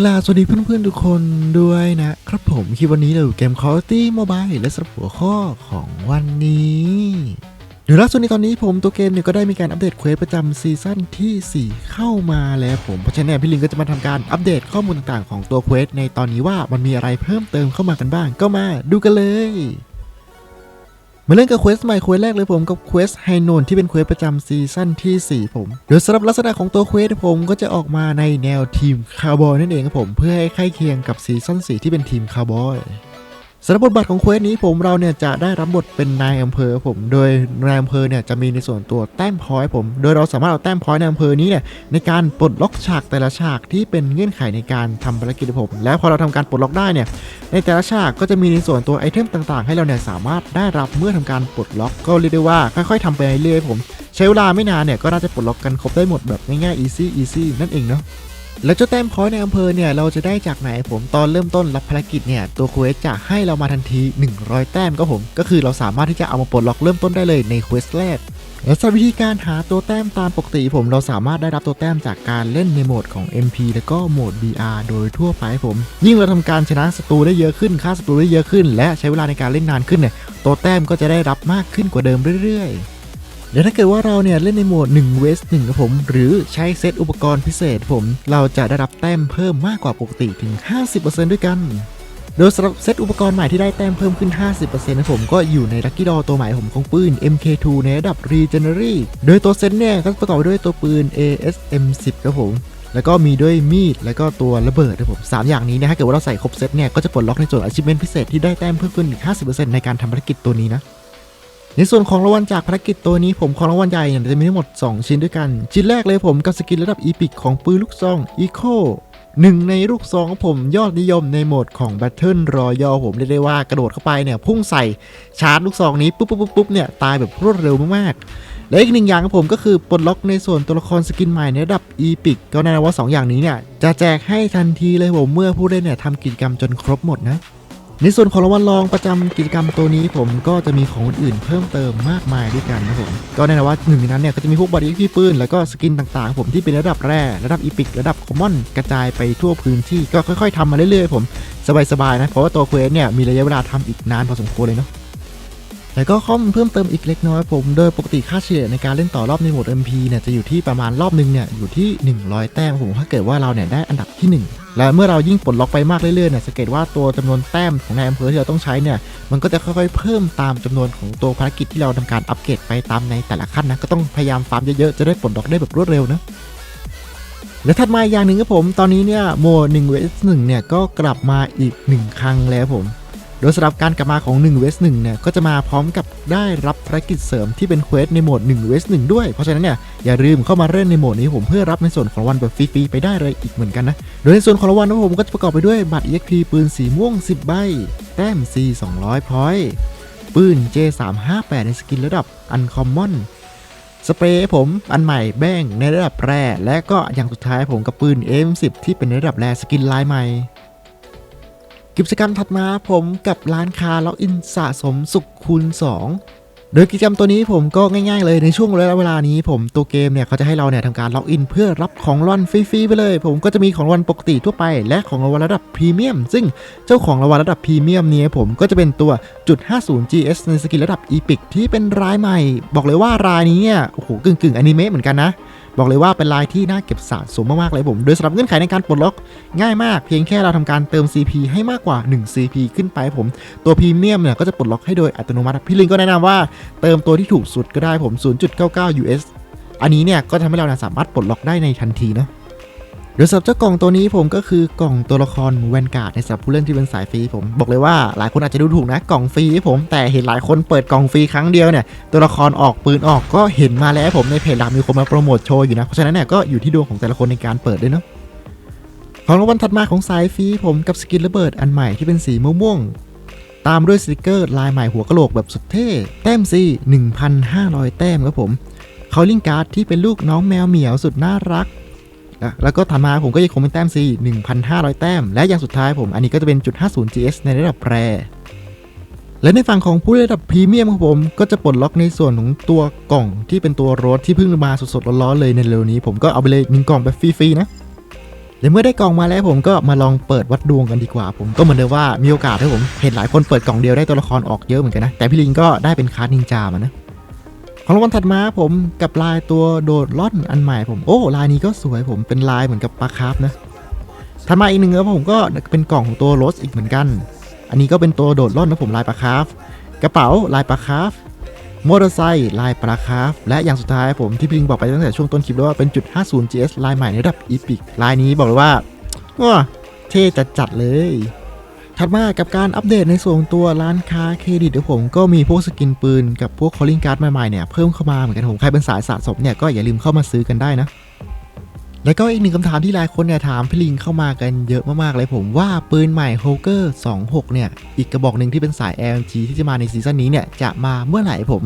กลาสวัสดีเพื่อนๆทุกคนด้วยนะครับผมคลิปวันนี้เราอยู่เกม Call of Duty Mobile และสำหรับหัวข้อของวันนี้เดี๋ยวล่าสุดในตอนนี้ผมตัวเกมเนี่ยก็ได้มีการอัปเดตเควสประจำซีซั่นทีสี่4 เข้ามาแล้วผมเพราะฉะนั้นพี่ลิงก็จะมาทำการอัปเดตข้อมูลต่างๆของตัวเควสในตอนนี้ว่ามันมีอะไรเพิ่มเติมเข้ามากันบ้างก็มาดูกันเลย มาเล่นกับเควสใหม่เควสแรกเลยผมกับเควสไฮโนนที่เป็นเควสประจำซีซั่นที่ 4 ผมโดยสำหรับลักษณะของตัวเควสผมก็จะออกมาในแนวทีมคาร์บอยนั่นเองครับผมเพื่อให้ใกล้เคียงกับซีซั่น4ที่เป็นทีมคาร์บอย สำหรับบทบาทของเควสนี้ผมเราเนี่ยจะได้รับบทเป็นนายอำเภอผม โดยนายอำเภอเนี่ยจะมีในส่วนตัวแต้มพอยผม โดยเราสามารถเอาแต้มพอยในอำเภอนี้เนี่ยในการปลดล็อกฉากแต่ละฉากที่เป็นเงื่อนไขในการทำภารกิจผม และพอเราทำการปลดล็อกได้เนี่ยในแต่ละฉากก็จะมีในส่วนตัวไอเทมต่างๆ ให้เราเนี่ยสามารถได้รับเมื่อทำการปลดล็อกก็เรียกได้ว่าค่อยๆทำไปเรื่อยๆผม ใช้เวลาไม่นานเนี่ยก็น่าจะปลดล็อกกันครบได้หมดแบบง่ายๆ easy easy นั่นเองเนาะ แล้วเจ้าแต้มพอยในอำเภอเนี่ยเราจะได้จากไหนผมตอนเริ่มต้นรับภารกิจเนี่ยตัวเควสจะให้เรามาทันที 100 แต้มก็ผมก็คือเราสามารถที่จะเอามาปลดล็อกเริ่มต้นได้เลยในเควสแรกและสำหรับวิธีการหาตัวแต้มตามปกติผมเราสามารถได้รับตัวแต้มจากการเล่นในโหมดของ MP แล้วก็โหมด BR โดยทั่วไปผม ยิ่งเราทำการชนะศัตรูได้เยอะขึ้นฆ่าศัตรูได้เยอะขึ้น และใช้เวลาในการเล่นนานขึ้นเนี่ยตัวแต้มก็จะได้รับมากขึ้นกว่าเดิมเรื่อยๆ เดี๋ยวถ้าเกิดว่าเราเนี่ยเล่นในโหมด1 w e s 1ครับผม หรือใช้เซตอุปกรณ์พิเศษผม เราจะได้รับแต้มเพิ่มมากกว่าปกติถึง 50%ด้วยกัน โดยสำหรับเซตอุปกรณ์ใหม่ที่ได้แต้มเพิ่มขึ้น 50%นะผมก็อยู่ในลั c กี้ดอตัวใหม่ผมของปืน MK2 ในระดับ Regenery โดยตัวเซตเนี่ยก็ประกอบไปด้วยตัวปืน ASM10 ครับผมแล้วก็มีด้วยมีด แล้วก็ตัวระเบิดครับผมสามอย่างนี้นะถ้าเกิดว่าเราใส่ครบเซตเนี่ย ก็จะปลดล็อกในส่วน achievement พิเศษที่ได้แต้มเพิ่มขึ้นอีก 50%ในการทำภารกิจตัวนี้นะ ในส่วนของรางวัลจากภารกิจตัวนี้ผมของรางวัลใหญ่เนี่ยจะมีทั้งหมด 2 ชิ้นด้วยกัน ชิ้นแรกเลยผมกับสกินระดับอีพิกของปืนลูกซอง Eco หนึ่งในลูกซองของผมยอดนิยมในโหมดของ Battle Royale ผมเรียกได้ว่ากระโดดเข้าไปเนี่ยพุ่งใส่ชาร์จลูกซองนี้ปุ๊บปุ๊บปุ๊บเนี่ยตายแบบรวดเร็วมากๆ และอีกหนึ่งอย่างของผมก็คือปลดล็อกในส่วนตัวละครสกินใหม่ในระดับ Epic ก็แน่นอนว่า 2 อย่างนี้เนี่ยจะแจกให้ทันทีเลยผมเมื่อผู้เล่นเนี่ยทำกิจกรรมจนครบหมดนะ ในส่วนของรางวัลรองประจำกิจกรรมตัวนี้ผมก็จะมีของอื่นๆเพิ่มเติมมากมายด้วยกันนะผมก็แน่นอนว่าหนึ่งในนั้นเนี่ยก็จะมีพวกบอดี้พี่ปืนแล้วก็สกินต่างๆ ผมที่เป็นระดับแร่ระดับอีพิกระดับคอมมอนกระจายไปทั่วพื้นที่ก็ค่อย ๆทำมาเรื่อยๆ ผมสบายๆนะเพราะว่าตัวเควสเนี่ยมีระยะเวลาทำอีกนานพอสมควรเลยเนาะ แล้วก็ข้อมูลเพิ่มเติมอีกเล็กน้อยผม โดยปกติค่าเฉลี่ยในการเล่นต่อรอบในโหมด MP เนี่ยจะอยู่ที่ประมาณรอบนึงเนี่ยอยู่ที่ 100 แต้มผมถ้าเกิดว่าเราเนี่ยได้อันดับที่ 1 และเมื่อเรายิ่งปลดล็อกไปมากเรื่อยๆเนี่ยสังเกตว่าตัวจำนวนแต้มของนายอำเภอที่เราต้องใช้เนี่ยมันก็จะค่อยๆเพิ่มตามจำนวนของตัวภารกิจที่เราทำการอัปเกรดไปตามในแต่ละขั้นนะก็ต้องพยายามฟาร์มเยอะๆจะได้ปลดล็อกได้แบบรวดเร็วนะและถัดมาอย่างหนึ่งครับผม ตอนนี้เนี่ยโหมด1 vs 1เนี่ยก็กลับมาอีก 1 ครั้งแล้วผม โดยสำหรับการกลับมาของ1 vs 1เนี่ยก็จะมาพร้อมกับได้รับภารกิจเสริมที่เป็นเควสในโหมด1 vs 1ด้วย เพราะฉะนั้นเนี่ยอย่าลืมเข้ามาเล่นในโหมดนี้ผมเพื่อรับในส่วนของรางวัลแบบฟรีๆไปได้เลยอีกเหมือนกันนะ โดยในส่วนของรางวัลนะผมก็จะประกอบไปด้วยบัตร EXP ปืนสีม่วง 10 ใบ แต้ม C 200พอยต์ปืน J 3 5 8ในสกินระดับ Uncommon สเปรย์ผมอันใหม่แบ้งในระดับแร่และก็อย่างสุดท้ายผมกับปืน M10 ที่เป็นในระดับแร่สกินลายใหม่ กิจกรรมถัดมาผมกับร้านค้าล็อกอินสะสมสุขคูณ 2 โดยกิจกรรมตัวนี้ผมก็ง่ายๆเลยในช่วงระยะเวลานี้ผมตัวเกมเนี่ยเขาจะให้เราเนี่ยทำการล็อกอินเพื่อรับของรางวัลฟรีๆไปเลย ผมก็จะมีของรางวัลปกติทั่วไป และของรางวัลระดับพรีเมียมซึ่งเจ้าของรางวัลระดับพรีเมียมนี้ผมก็จะเป็นตัวจุด50 GS ในสกินระดับ Epic ที่เป็นรายใหม่ บอกเลยว่ารายนี้เนี่ยโอ้โหกึ่งๆอนิเมะเหมือนกันนะ บอกเลยว่าเป็นลายที่น่าเก็บสะสมมากๆเลยผมโดยสำหรับเงื่อนไขในการปลดล็อกง่ายมากเพียงแค่เราทำการเติม CP ให้มากกว่า 1 CP ขึ้นไปผมตัวพรีเมียมเนี่ยก็จะปลดล็อกให้โดยอัตโนมัติพี่ลิงก็แนะนำว่าเติมตัวที่ถูกสุดก็ได้ผม 0.99 US อันนี้เนี่ยก็ทำให้เราสามารถปลดล็อกได้ในทันทีนะ โดยสำหรับเจ้ากล่องตัวนี้ผมก็คือกล่องตัวละครแวนการ์ดในสำหรับผู้เล่นที่เป็นสายฟรีผมบอกเลยว่าหลายคนอาจจะดูถูกนะกล่องฟรีผมแต่เห็นหลายคนเปิดกล่องฟรีครั้งเดียวเนี่ยตัวละครออกปืนออกก็เห็นมาแล้วผมในเพจหลักมีคนมาโปรโมทโชว์อยู่นะเพราะฉะนั้นเนี่ยก็อยู่ที่ดวงของแต่ละคนในการเปิดด้วยเนาะของรางวัลถัดมาของสายฟรีผมกับสกินระเบิดอันใหม่ที่เป็นสีม่วงตามด้วยสติกเกอร์ลายใหม่หัวกะโหลกแบบสุดเท่แต้มซี1,500 แต้มครับผมเขาลิงการ์ดที่เป็นลูกน้องแมวเหมียวสุดน่ารัก นะแล้วก็ถัดมาผมก็ยังคงเป็นแต้ม C 1,500 แต้ม และอย่างสุดท้ายผมอันนี้ก็จะเป็นจุด50 GS ในระดับแปรและในฝั่งของผู้ระดับพรีเมียมของผมก็จะปลดล็อกในส่วนของตัวกล่องที่เป็นตัวรถที่เพิ่งมาสดๆร้อนๆเลยในเร็วนี้ ผมก็เอาไปเลยหนึ่งกล่องแบบฟรีๆนะและเมื่อได้กล่องมาแล้วผมก็มาลองเปิดวัดดวงกันดีกว่า ผมก็เหมือนเดิมว่ามีโอกาสให้ผมเห็นหลายคนเปิดกล่องเดียวได้ตัวละครออกเยอะเหมือนกันนะแต่พี่ลิงก็ได้เป็นคาร์ดนินจามานะ ของรางวัลถัดมาผมกับลายตัวโดดล่อนอันใหม่ผม โอ้ลายนี้ก็สวยผมเป็นลายเหมือนกับปลาคาร์ฟนะถัดมาอีกหนึ่งครับผมก็เป็นกล่องของตัวโรสอีกเหมือนกัน อันนี้ก็เป็นตัวโดดล่อนนะผมลายปลาคาร์ฟกระเป๋าลายปลาคาร์ฟมอเตอร์ไซค์ลายปลาคาร์ฟและอย่างสุดท้ายผมที่พิงบอกไปตั้งแต่ช่วงต้นคลิปแล้วว่าเป็นจุด 50 GS ลายใหม่ในระดับอีพิกลายนี้บอกเลยว่าว้าเท่จัดจัดเลย ถัดมากับการอัปเดตในส่วนตัวร้านค้าเครดิตเดี๋ยวผมก็มีพวกสกินปืนกับพวกคอลลิ่งการ์ดใหม่ๆเนี่ยเพิ่มเข้ามาเหมือนกันผมใครเป็นสายสะสมเนี่ยก็อย่าลืมเข้ามาซื้อกันได้นะ แล้วก็อีกหนึ่งคำถามที่หลายคนเนี่ยถามพี่ลิงเข้ามากันเยอะมากๆเลยผมว่าปืนใหม่โฮเกอร์26 เนี่ย อีกกระบอกหนึ่งที่เป็นสาย LMG ที่จะมาในซีซั่นนี้เนี่ย จะมาเมื่อไหร่ผม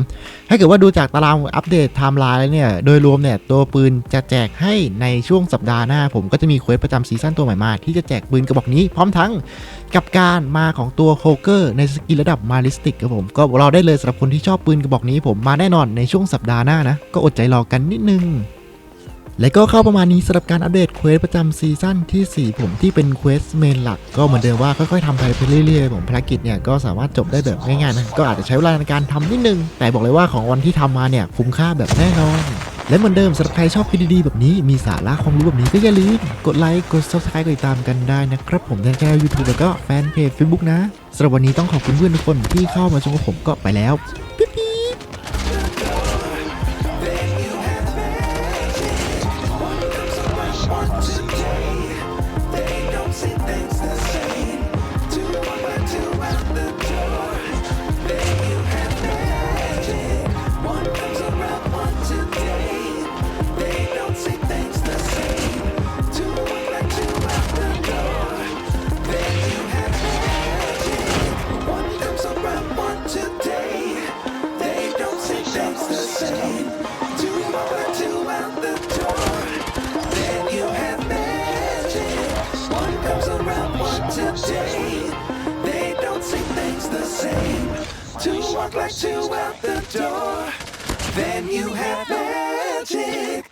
ถ้าเกิดว่าดูจากตารางอัปเดตไทม์ไลน์แล้วเนี่ย โดยรวมเนี่ย ตัวปืนจะแจกให้ในช่วงสัปดาห์หน้า ผมก็จะมีเควสประจำซีซั่นตัวใหม่มาที่จะแจกปืนกระบอกนี้พร้อมทั้งกับการมาของตัวโฮเกอร์ในสกิลระดับมาลิสติกครับผมก็รอได้เลยสำหรับคนที่ชอบปืนกระบอกนี้ผมมาแน่นอนในช่วงสัปดาห์หน้านะก็อดใจรอกันนิดนึง และก็เข้าประมาณนี้สำหรับการอัปเดตเควสประจำซีซั่นที่ 4 ผมที่เป็นเควสเมนหลักก็เหมือนเดิมว่าค่อยๆทำไปเรื่อยๆ ผมภารกิจเนี่ยก็สามารถจบได้แบบง่ายๆนะก็อาจจะใช้เวลาในการทำนิดนึง แต่บอกเลยว่าของวันที่ทำมาเนี่ยคุ้มค่าแบบแน่นอนและเหมือนเดิมสำหรับใครชอบคลิปดีๆแบบนี้มีสาระความรู้แบบนี้ก็อย่าลืมกดไลค์กด subscribe กดติดตามกันได้นะครับ ผมทางช่อง YouTube แล้วก็แฟนเพจ Facebook นะสำหรับวันนี้ต้องขอบคุณเพื่อนทุกคนที่เข้ามาชมกับผมก็ไปแล้ว walk like two out the door. Then you have magic.